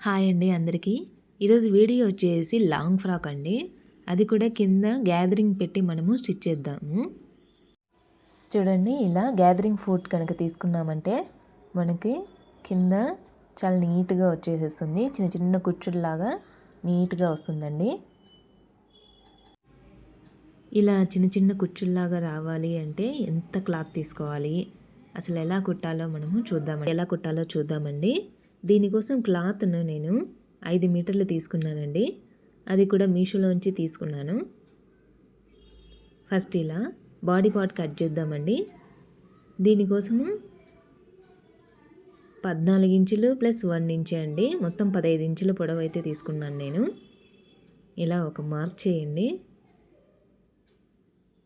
Hi అండి అందరికీ. ఈరోజు వీడియో వచ్చేసి లాంగ్ ఫ్రాక్ అండి. అది కూడా కింద గ్యాదరింగ్ పెట్టి మనము స్టిచ్ చేద్దాము. చూడండి ఇలా గ్యాదరింగ్ ఫుడ్ కనుక తీసుకున్నామంటే మనకి కింద చాలా నీట్గా వచ్చేసేస్తుంది. చిన్న చిన్న కుచ్చుల్లాగా నీట్గా వస్తుందండి. ఇలా చిన్న చిన్న కుచ్చుల్లాగా రావాలి అంటే ఎంత క్లాత్ తీసుకోవాలి? అసలు ఎలా కుట్టాలో మనము చూద్దామండి. ఎలా కుట్టాలో చూద్దామండి. దీనికోసం క్లాత్ను నేను ఐదు మీటర్లు తీసుకున్నానండి. అది కూడా మీషోలోంచి తీసుకున్నాను. ఫస్ట్ ఇలా బాడీ పార్ట్ కట్ చేద్దామండి. దీనికోసము పద్నాలుగు ఇంచులు ప్లస్ వన్ ఇంచే అండి. మొత్తం పదహైదు ఇంచుల పొడవు అయితే తీసుకున్నాను నేను. ఇలా ఒక మార్క్ చేయండి.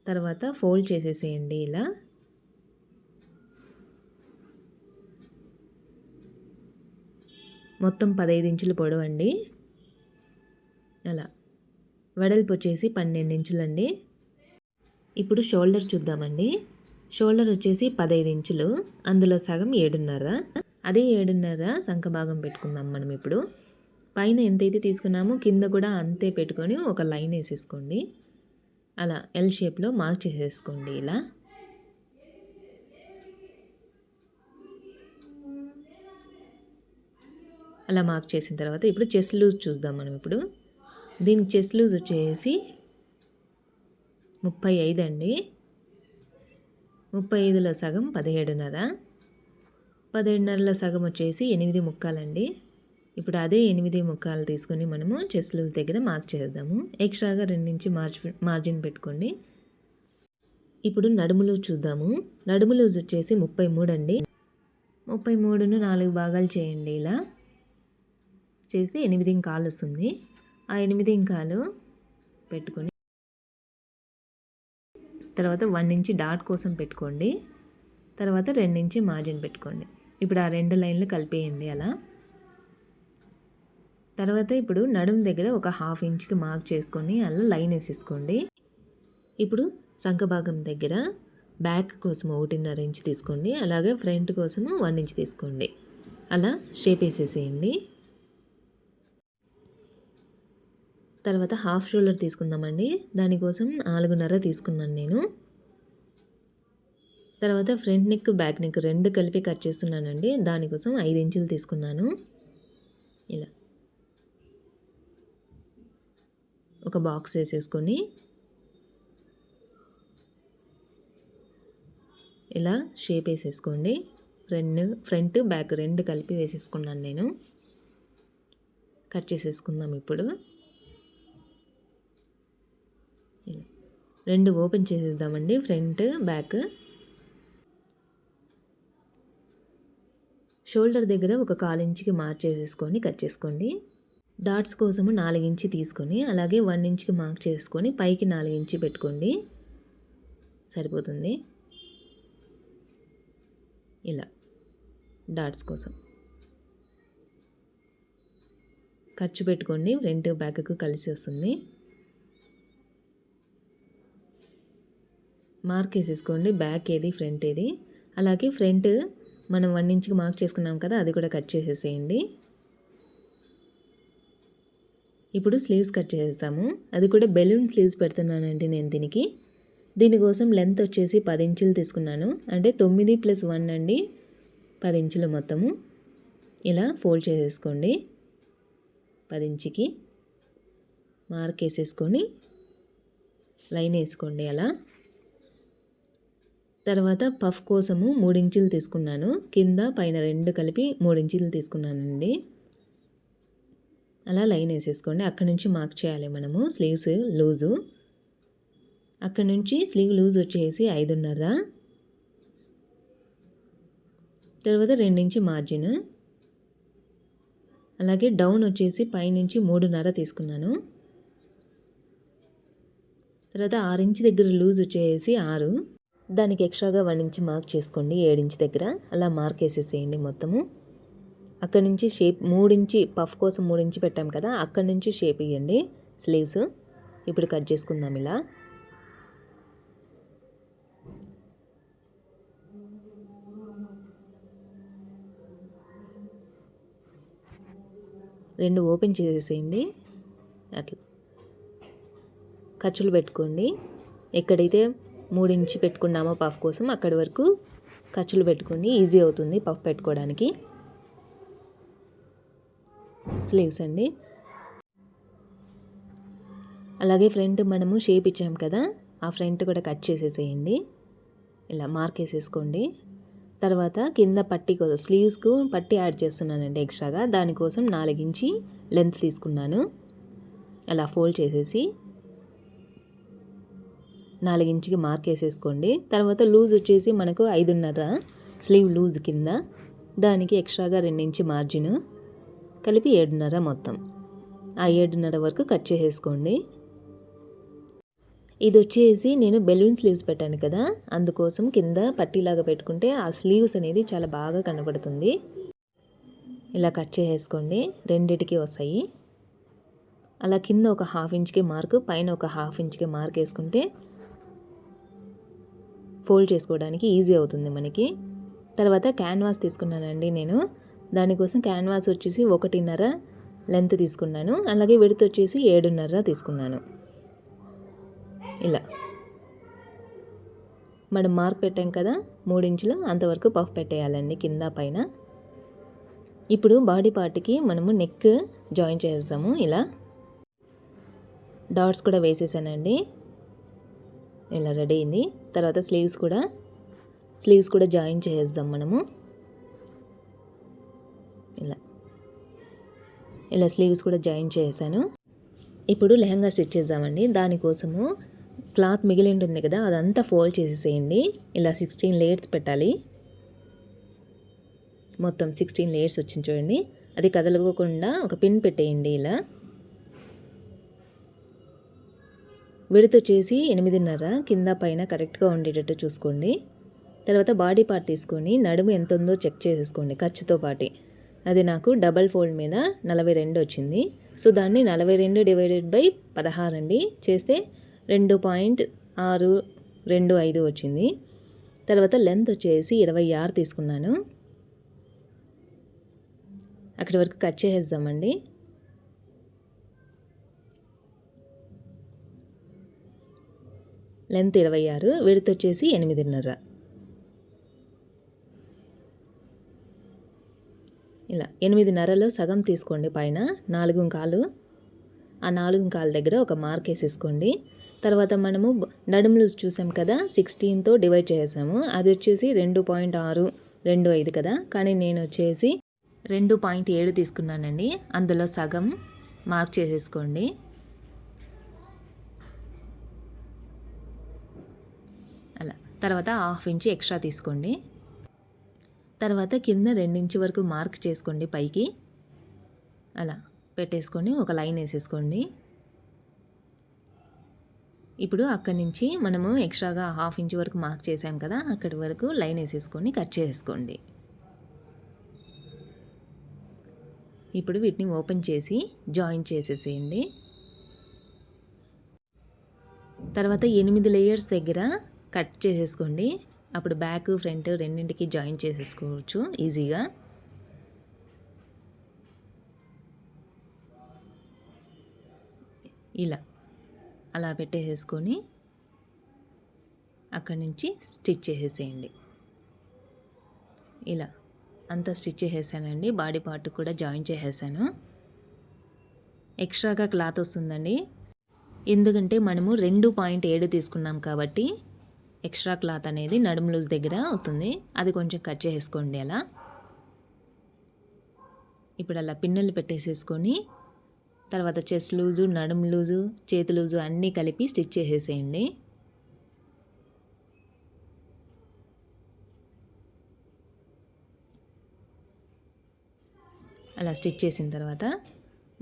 తర్వాత ఫోల్డ్ చేసేసేయండి ఇలా. మొత్తం పదహైదు ఇంచులు పొడవు అండి అలా. వెడల్పు వచ్చేసి పన్నెండు ఇంచులండి. ఇప్పుడు షోల్డర్ చూద్దామండి. షోల్డర్ వచ్చేసి పదహైదు ఇంచులు అందులో సగం ఏడున్నర. అదే ఏడున్నర సంఖ భాగం పెట్టుకుందాం మనం ఇప్పుడు. పైన ఎంతైతే తీసుకున్నామో కింద కూడా అంతే పెట్టుకొని ఒక లైన్ వేసేసుకోండి. అలా ఎల్ షేప్లో మార్క్ చేసేసుకోండి ఇలా. అలా మార్క్ చేసిన తర్వాత ఇప్పుడు చెస్ లూజ్ చూద్దాం మనం ఇప్పుడు. దీని చెస్ లూజ్ వచ్చేసి ముప్పై ఐదు అండి. ముప్పై ఐదులో సగం పదిహేడున్నర. పదిహేడున్నరలో సగం వచ్చేసి ఎనిమిది ముక్కాలండి. ఇప్పుడు అదే ఎనిమిది ముక్కాలు తీసుకొని మనము చెస్ లూజ్ దగ్గర మార్క్ చేద్దాము. ఎక్స్ట్రాగా రెండు నుంచి మార్జ్ మార్జిన్ పెట్టుకోండి. ఇప్పుడు నడుము లూజ్ చూద్దాము. నడుము లూజ్ వచ్చేసి ముప్పై మూడు అండి. ముప్పై మూడును నాలుగు భాగాలు చేయండి ఇలా. చేస్తే ఎనిమిది ఇంకాలు వస్తుంది ఆ ఎనిమిది ఇంకాలు పెట్టుకొని తర్వాత వన్ ఇంచి డాట్ కోసం పెట్టుకోండి. తర్వాత రెండించి మార్జిన్ పెట్టుకోండి. ఇప్పుడు ఆ రెండు లైన్లు కలిపేయండి అలా. తర్వాత ఇప్పుడు నడుం దగ్గర ఒక హాఫ్ ఇంచ్కి మార్క్ చేసుకొని అలా లైన్ వేసేసుకోండి. ఇప్పుడు సంఖభాగం దగ్గర బ్యాక్ కోసం ఒకటిన్నర ఇంచ్ తీసుకోండి. అలాగే ఫ్రంట్ కోసము వన్ ఇంచ్ తీసుకోండి. అలా షేప్ వేసేసేయండి. తర్వాత హాఫ్ షోల్డర్ తీసుకుందామండి. దానికోసం నాలుగున్నర తీసుకున్నాను నేను. తర్వాత ఫ్రంట్ నెక్ బ్యాక్ నెక్ రెండు కలిపి కట్ చేస్తున్నానండి. దానికోసం ఐదు ఇంచులు తీసుకున్నాను. ఇలా. ఒక బాక్స్ వేసేసుకొని. ఇలా షేప్ వేసేసుకోండి. ఫ్రెండ్ ఫ్రంట్ బ్యాక్ రెండు కలిపి వేసేసుకున్నాను నేను. కట్ చేసేసుకుందాం ఇప్పుడు. రెండు ఓపెన్ చేసేద్దామండి ఫ్రంట్ బ్యాక్. షోల్డర్ దగ్గర ఒక కాలు ఇంచుకి మార్క్ చేసేసుకొని కట్ చేసుకోండి. డాట్స్ కోసము నాలుగించి తీసుకొని అలాగే వన్ ఇంచ్కి మార్క్ చేసుకొని పైకి నాలుగించి పెట్టుకోండి. సరిపోతుంది? ఇలా డాట్స్ కోసం. ఖర్చు పెట్టుకోండి ఫ్రంట్ బ్యాక్కు కలిసి వస్తుంది. మార్క్ వేసేసుకోండి బ్యాక్ ఏది ఫ్రంట్ ఏది. అలాగే ఫ్రంట్ మనం వన్ ఇంచ్కి మార్క్ చేసుకున్నాం కదా అది కూడా కట్ చేసేసేయండి. ఇప్పుడు స్లీవ్స్ కట్ చేసేస్తాము. అది కూడా బెలూన్ స్లీవ్స్ పెడుతున్నానండి నేను దీనికి. దీనికోసం లెంత్ వచ్చేసి పది ఇంచులు తీసుకున్నాను. అంటే తొమ్మిది ప్లస్ వన్ అండి పది ఇంచులు మొత్తము. ఇలా ఫోల్డ్ చేసేసుకోండి. పది ఇంచుకి మార్క్ వేసేసుకొని లైన్ వేసుకోండి అలా. తర్వాత పఫ్ కోసము మూడించీలు తీసుకున్నాను. కింద పైన రెండు కలిపి మూడించీలు తీసుకున్నానండి. అలా లైన్ వేసేసుకోండి. అక్కడ నుంచి మార్క్ చేయాలి మనము. Sleeves loose. అక్కడ నుంచి స్లీవ్ లూజ్ వచ్చేసి ఐదున్నర. తర్వాత రెండించి మార్జిన్. అలాగే డౌన్ వచ్చేసి పైనుంచి మూడున్నర తీసుకున్నాను. తర్వాత ఆరు ఇంచ్ దగ్గర లూజ్ వచ్చేసి ఆరు. దానికి ఎక్స్ట్రాగా వన్ ఇంచ్ మార్క్ చేసుకోండి ఏడించి దగ్గర. అలా మార్క్ వేసేసేయండి మొత్తము. అక్కడ నుంచి షేప్ మూడించి పఫ్ కోసం మూడించి పెట్టాం కదా అక్కడి నుంచి షేప్ ఇవ్వండి స్లీవ్స్. ఇప్పుడు కట్ చేసుకుందాం ఇలా. రెండు ఓపెన్ చేసేసేయండి. అట్లా. ఖర్చులు పెట్టుకోండి. ఎక్కడైతే మూడించి పెట్టుకున్నామో పఫ్ కోసం. అక్కడి వరకు ఖర్చులు పెట్టుకోండి ఈజీ అవుతుంది పఫ్ పెట్టుకోవడానికి. స్లీవ్స్ అండి. అలాగే ఫ్రంట్ మనము షేప్ ఇచ్చాం కదా ఆ ఫ్రంట్ కూడా కట్ చేసేసేయండి. ఇలా మార్క్ వేసేసుకోండి. తర్వాత కింద పట్టి కోసం స్లీవ్స్కు పట్టి యాడ్ చేస్తున్నానండి ఎక్స్ట్రాగా. దానికోసం నాలుగించి లెంత్ తీసుకున్నాను. అలా ఫోల్డ్ చేసేసి నాలుగించికి మార్క్ వేసేసుకోండి. తర్వాత లూజ్ వచ్చేసి మనకు ఐదున్నర స్లీవ్ లూజ్ కింద. దానికి ఎక్స్ట్రాగా రెండించి మార్జిన్ కలిపి ఏడున్నర మొత్తం. ఆ ఏడున్నర వరకు కట్ చేసేసుకోండి. ఇది వచ్చేసి నేను బెలూన్ స్లీవ్స్ పెట్టాను కదా. అందుకోసం కింద పట్టీలాగా పెట్టుకుంటే ఆ స్లీవ్స్ అనేది చాలా బాగా కనబడుతుంది. ఇలా కట్ చేసేసుకోండి. రెండిటికి వస్తాయి. అలా కింద ఒక హాఫ్ ఇంచ్కి మార్క్ పైన ఒక హాఫ్ ఇంచ్కి మార్క్ వేసుకుంటే ఫోల్డ్ చేసుకోవడానికి ఈజీ అవుతుంది మనకి. తర్వాత క్యాన్వాస్ తీసుకున్నానండి నేను. దానికోసం క్యాన్వాస్ వచ్చేసి ఒకటిన్నర లెంత్ తీసుకున్నాను. అలాగే విడత వచ్చేసి ఏడున్నర తీసుకున్నాను. ఇలా. మనం మార్క్ పెట్టాం కదా మూడించులు అంతవరకు పఫ్ పెట్టేయాలండి కింద పైన. ఇప్పుడు బాడీ పార్ట్కి మనము నెక్ జాయిన్ చేస్తాము ఇలా. డాట్స్ కూడా వేసేసానండి. ఇలా రెడీ అయింది. తర్వాత స్లీవ్స్ కూడా స్లీవ్స్ కూడా జాయిన్ చేసేద్దాం మనము. ఇలా ఇలా స్లీవ్స్ కూడా జాయిన్ చేసాను. ఇప్పుడు లెహంగా స్టిచ్ చేద్దామండి. దానికోసము క్లాత్ మిగిలి ఉంటుంది కదా అదంతా ఫోల్డ్ చేసేసేయండి. ఇలా సిక్స్టీన్ లేయర్స్ పెట్టాలి. మొత్తం సిక్స్టీన్ లేయర్స్ వచ్చింది చూడండి. అది కదలకోకుండా ఒక పిన్ పెట్టేయండి ఇలా. విడత వచ్చేసి ఎనిమిదిన్నర కింద పైన కరెక్ట్గా ఉండేటట్టు చూసుకోండి. తర్వాత బాడీ పార్ట్ తీసుకొని నడుము ఎంత ఉందో చెక్ చేసేసుకోండి ఖర్చుతో పాటి. అది నాకు డబల్ ఫోల్డ్ మీద నలభై రెండు వచ్చింది. సో దాన్ని నలభై రెండు డివైడెడ్ బై పదహారు అండి. చేస్తే రెండు పాయింట్ ఆరు రెండు ఐదు వచ్చింది. తర్వాత లెంత్ వచ్చేసి ఇరవై ఆరు తీసుకున్నాను. అక్కడి వరకు కట్ చేసేద్దామండి. లెంత్ ఇరవై ఆరు విడత్ వచ్చేసి ఎనిమిదిన్నర. ఇలా ఎనిమిదిన్నరలో సగం తీసుకోండి పైన నాలుగు కాలు. ఆ నాలుగు కాలు దగ్గర ఒక మార్క్ వేసేసుకోండి. తర్వాత మనము నడుము లూజ్ చూసాం కదా సిక్స్టీన్తో డివైడ్ చేసాము అది వచ్చేసి రెండు పాయింట్ ఆరు రెండు ఐదు కదా. కానీ నేను వచ్చేసి రెండు పాయింట్ ఏడు తీసుకున్నానండి. అందులో సగం మార్క్ చేసేసుకోండి అలా తర్వాత హాఫ్ ఇంచ్ ఎక్స్ట్రా తీసుకోండి. తర్వాత కింద రెండించి వరకు మార్క్ చేసుకోండి పైకి. అలా పెట్టేసుకొని ఒక లైన్ వేసేసుకోండి. ఇప్పుడు అక్కడి నుంచి మనము ఎక్స్ట్రాగా హాఫ్ ఇంచ్ వరకు మార్క్ చేసాం కదా అక్కడి వరకు లైన్ వేసేసుకొని కట్ చేసుకోండి. ఇప్పుడు వీటిని ఓపెన్ చేసి జాయిన్ చేసేసేయండి. తర్వాత ఎనిమిది లేయర్స్ దగ్గర కట్ చేసేసుకోండి. అప్పుడు బ్యాక్ ఫ్రంట్ రెండింటికి జాయిన్ చేసేసుకోవచ్చు. ఈజీగా. ఇలా. అలా పెట్టేసేసుకొని అక్కడి నుంచి స్టిచ్ చేసేసేయండి. ఇలా. అంతా స్టిచ్ చేసేసానండి. బాడీ పార్ట్ కూడా జాయిన్ చేసేసాను. ఎక్స్ట్రాగా క్లాత్ వస్తుందండి. ఎందుకంటే మనము రెండు పాయింట్ ఏడు తీసుకున్నాం కాబట్టి ఎక్స్ట్రా క్లాత్ అనేది నడుము లూజ్ దగ్గర అవుతుంది. అది కొంచెం కట్ చేసుకోండి అలా. ఇప్పుడు అలా పిన్నులు పెట్టేసేసుకొని తర్వాత చెస్ట్ లూజు నడుము లూజు చేతి లూజు అన్నీ కలిపి స్టిచ్ చేసేసేయండి. అలా స్టిచ్ చేసిన తర్వాత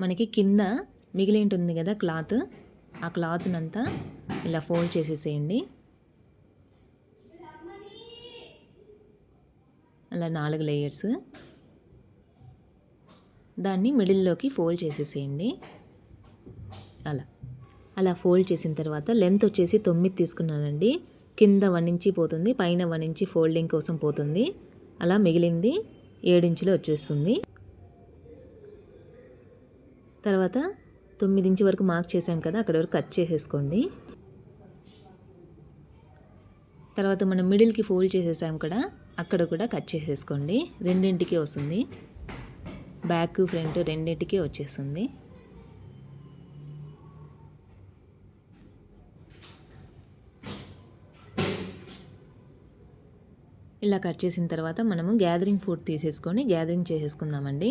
మనకి కింద మిగిలి ఉంటుంది కదా క్లాత్ ఆ క్లాత్నంతా ఇలా ఫోల్డ్ చేసేసేయండి. అలా నాలుగు లేయర్స్ దాన్ని మిడిల్లోకి ఫోల్డ్ చేసేసేయండి. అలా. అలా ఫోల్డ్ చేసిన తర్వాత లెంత్ వచ్చేసి తొమ్మిది తీసుకున్నానండి. కింద వన్ ఇంచి పోతుంది పైన వన్ ఇంచి ఫోల్డింగ్ కోసం పోతుంది. అలా మిగిలింది ఏడించులో వచ్చేస్తుంది. తర్వాత తొమ్మిది ఇంచు వరకు మార్క్ చేసాం కదా అక్కడ వరకు కట్ చేసేసుకోండి. తర్వాత మనం మిడిల్కి ఫోల్డ్ చేసేసాం కదా అక్కడ కూడా కట్ చేసేసుకోండి. రెండింటికి వస్తుంది. బ్యాక్ ఫ్రంట్ రెండింటికి వచ్చేస్తుంది. ఇలా కట్ చేసిన తర్వాత మనము గ్యాదరింగ్ ఫుడ్ తీసేసుకొని గ్యాదరింగ్ చేసేసుకుందామండి.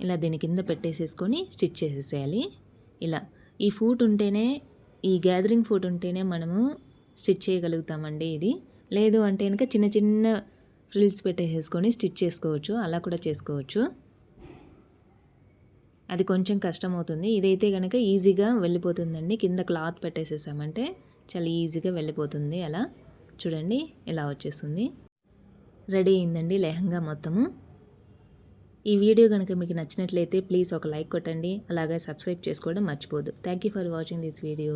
ఇలా దీని కింద పెట్టేసేసుకొని స్టిచ్ చేసేసేయాలి. ఇలా ఈ ఫూట్ ఉంటేనే ఈ గ్యాదరింగ్ ఫూట్ ఉంటేనే మనము స్టిచ్ చేయగలుగుతామండి ఇది. లేదు అంటే కనుక చిన్న చిన్న ఫ్రిల్స్ పెట్టేసేసుకొని స్టిచ్ చేసుకోవచ్చు. అలా కూడా చేసుకోవచ్చు. అది కొంచెం కష్టం అవుతుంది ఇదైతే కనుక ఈజీగా వెళ్ళిపోతుందండి. కింద క్లాత్ పెట్టేసేసామంటే చాలా ఈజీగా వెళ్ళిపోతుంది. అలా చూడండి ఇలా వచ్చేస్తుంది. రెడీ అయిందండి లెహంగా మొత్తము. ఈ వీడియో కనుక మీకు నచ్చినట్లయితే ప్లీజ్ ఒక లైక్ కొట్టండి. అలాగే సబ్స్క్రైబ్ చేసుకోవడం మర్చిపోదు thank you for watching this video